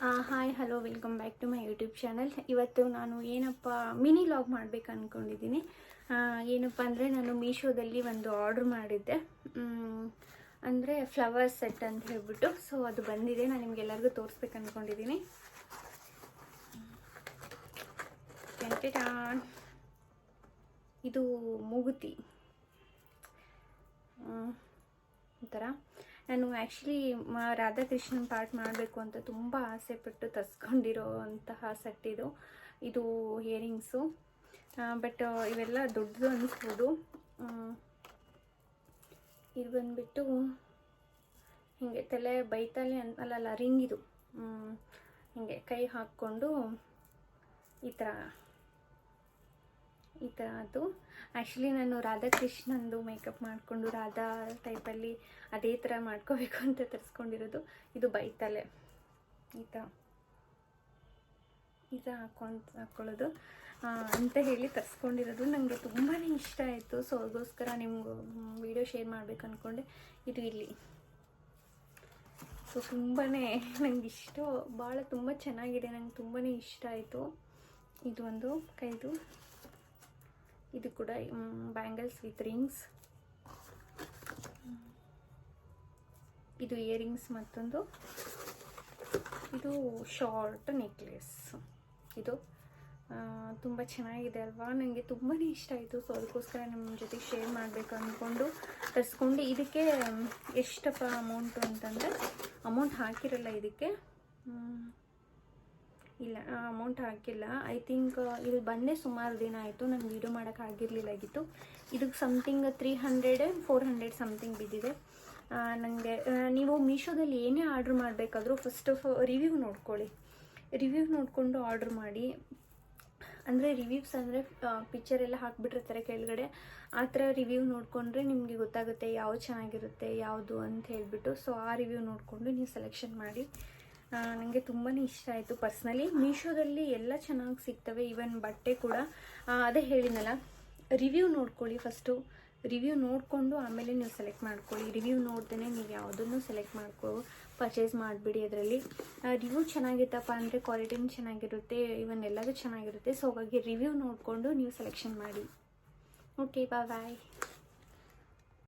Hi hello welcome back to my YouTube channel ಇವತ್ತು ನಾನು ಏನಪ್ಪ ಮಿನಿ ಲಾಗ್ ಮಾಡ್ಬೇಕು ಅಂದ್ಕೊಂಡಿದ್ದೀನಿ ಏನಪ್ಪ ಅಂದರೆ ನಾನು ಮೀಶೋದಲ್ಲಿ ಒಂದು ಆರ್ಡ್ರ್ ಮಾಡಿದ್ದೆ. ಅಂದರೆ ಫ್ಲವರ್ ಸೆಟ್ ಅಂತ ಹೇಳ್ಬಿಟ್ಟು. ಸೊ ಅದು ಬಂದಿದೆ. ನಾನು ನಿಮ್ಗೆಲ್ಲರಿಗೂ ತೋರಿಸ್ಬೇಕು ಅಂದ್ಕೊಂಡಿದ್ದೀನಿ. ಇದು ಮೂಗುತಿ. ಹ್ಮ್. ನಾನು ಆ್ಯಕ್ಚುಲಿ ರಾಧಾಕೃಷ್ಣನ್ ಪಾರ್ಟ್ ಮಾಡಬೇಕು ಅಂತ ತುಂಬ ಆಸೆಪಟ್ಟು ತರಿಸ್ಕೊಂಡಿರೋ ಅಂತಹ ಸೆಟ್ ಇದು. ಇದು ಇಯರಿಂಗ್ಸು ಬಟ್ ಇವೆಲ್ಲ ದೊಡ್ಡದು ಅನಿಸ್ಬೋದು. ಇದು ಬಂದುಬಿಟ್ಟು ಹೀಗೆ ತಲೆ ಬೈತಲೆ ಅಲ್ಲಲ್ಲ ಇದು. ಹೀಗೆ ಕೈ ಹಾಕ್ಕೊಂಡು ಈ ಥರ ಈ ಥರ ಅದು ಆ್ಯಕ್ಚುಲಿ ನಾನು ರಾಧಾಕೃಷ್ಣಂದು ಮೇಕಪ್ ಮಾಡಿಕೊಂಡು ರಾಧಾ ಟೈಪಲ್ಲಿ ಅದೇ ಥರ ಮಾಡ್ಕೋಬೇಕು ಅಂತ ತರಿಸ್ಕೊಂಡಿರೋದು. ಇದು ಬೈತಲೆ. ಈ ಥರ. ಈ ಥರ ಹಾಕೊಂಡು ಹಾಕ್ಕೊಳ್ಳೋದು ಅಂತ ಹೇಳಿ ತರಿಸ್ಕೊಂಡಿರೋದು. ನನಗೆ ತುಂಬಾ ಇಷ್ಟ ಆಯಿತು. ಸೊ ಅದಕ್ಕೋಸ್ಕರ ನಿಮ್ಗೆ ವಿಡಿಯೋ ಶೇರ್ ಮಾಡಬೇಕು ಅಂದ್ಕೊಂಡೆ ಇದು ಇಲ್ಲಿ. ಸೊ ತುಂಬಾ ನನಗೆ ಇಷ್ಟ, ಭಾಳ ತುಂಬ ಚೆನ್ನಾಗಿದೆ. ನಂಗೆ ತುಂಬಾ ಇಷ್ಟ ಆಯಿತು. ಇದು ಒಂದು, ಕೈದು. ಇದು ಕೂಡ ಬ್ಯಾಂಗಲ್ಸ್ ವಿತ್ ರಿಂಗ್ಸ್. ಇದು ಇಯರಿಂಗ್ಸ್ ಮತ್ತೊಂದು. ಇದು ಶಾರ್ಟ್ ನೆಕ್ಲೆಸ್. ಇದು ತುಂಬ ಚೆನ್ನಾಗಿದೆ ಅಲ್ವಾ? ನನಗೆ ತುಂಬಾ ಇಷ್ಟ ಆಯಿತು. ಸೊ ಅದಕ್ಕೋಸ್ಕರ ನಿಮ್ಮ ಜೊತೆ ಶೇರ್ ಮಾಡಬೇಕು ಅಂದ್ಕೊಂಡು ತರಿಸ್ಕೊಂಡು ಇದಕ್ಕೆ ಎಷ್ಟಪ್ಪ ಅಮೌಂಟು ಅಂತಂದರೆ ಅಮೌಂಟ್ ಹಾಕಿರಲ್ಲ ಇದಕ್ಕೆ. ಇಲ್ಲ ಅಮೌಂಟ್ ಹಾಕಿಲ್ಲ. ಐ ಥಿಂಕ್ ಇದು ಬಂದೇ ಸುಮಾರು ದಿನ ಆಯಿತು. ನಾನು ವೀಡಿಯೋ ಆಗಿರಲಿಲ್ಲ ಆಗಿತ್ತು. ಇದಕ್ಕೆ something three hundred four hundred something ಬಿದ್ದಿದೆ. ನನಗೆ ನೀವು ಮೀಶೋದಲ್ಲಿ ಏನೇ ಆರ್ಡ್ರ್ ಮಾಡಬೇಕಾದ್ರೂ ಫಸ್ಟ್ ಆಫ್ ರಿವ್ಯೂ ನೋಡ್ಕೊಳ್ಳಿ. ರಿವ್ಯೂ ನೋಡಿಕೊಂಡು ಆರ್ಡ್ರ್ ಮಾಡಿ. ಅಂದರೆ ರಿವ್ಯೂಸ್ ಅಂದರೆ ಪಿಕ್ಚರ್ ಎಲ್ಲ ಹಾಕ್ಬಿಟ್ಟಿರ್ತಾರೆ ಕೆಳಗಡೆ. ಆ ಥರ ರಿವ್ಯೂ ನೋಡಿಕೊಂಡ್ರೆ ನಿಮಗೆ ಗೊತ್ತಾಗುತ್ತೆ ಯಾವ್ದು ಚೆನ್ನಾಗಿರುತ್ತೆ, ಯಾವುದು ಅಂತ ಹೇಳಿಬಿಟ್ಟು. ಸೊ ಆ ರಿವ್ಯೂ ನೋಡಿಕೊಂಡು ನೀವು ಸೆಲೆಕ್ಷನ್ ಮಾಡಿ. ನನಗೆ ತುಂಬಾ ಇಷ್ಟ ಆಯಿತು ಪರ್ಸ್ನಲಿ. ಮೀಶೋದಲ್ಲಿ ಎಲ್ಲ ಚೆನ್ನಾಗಿ ಸಿಗ್ತವೆ ಈವನ್ ಬಟ್ಟೆ ಕೂಡ. ಅದೇ ಹೇಳಿದ್ನಲ್ಲ ರಿವ್ಯೂ ನೋಡ್ಕೊಳ್ಳಿ ಫಸ್ಟು ರಿವ್ಯೂ ನೋಡಿಕೊಂಡು ಆಮೇಲೆ ನೀವು ಸೆಲೆಕ್ಟ್ ಮಾಡ್ಕೊಳ್ಳಿ. ರಿವ್ಯೂ ನೋಡ್ದೇ ನೀವು ಯಾವುದನ್ನು ಸೆಲೆಕ್ಟ್ ಮಾಡ್ಕೊ ಪರ್ಚೇಸ್ ಮಾಡಿಬಿಡಿ ಅದರಲ್ಲಿ. ರಿವ್ಯೂ ಚೆನ್ನಾಗಿತ್ತಪ್ಪ ಅಂದರೆ ಕ್ವಾಲಿಟಿನೂ ಚೆನ್ನಾಗಿರುತ್ತೆ ಇವನ್ ಎಲ್ಲದೂ ಚೆನ್ನಾಗಿರುತ್ತೆ. ಸೊ ಹಾಗಾಗಿ ರಿವ್ಯೂ ನೋಡಿಕೊಂಡು ನೀವು ಸೆಲೆಕ್ಷನ್ ಮಾಡಿ. ಓಕೆ ಬಾ ಬಾಯ್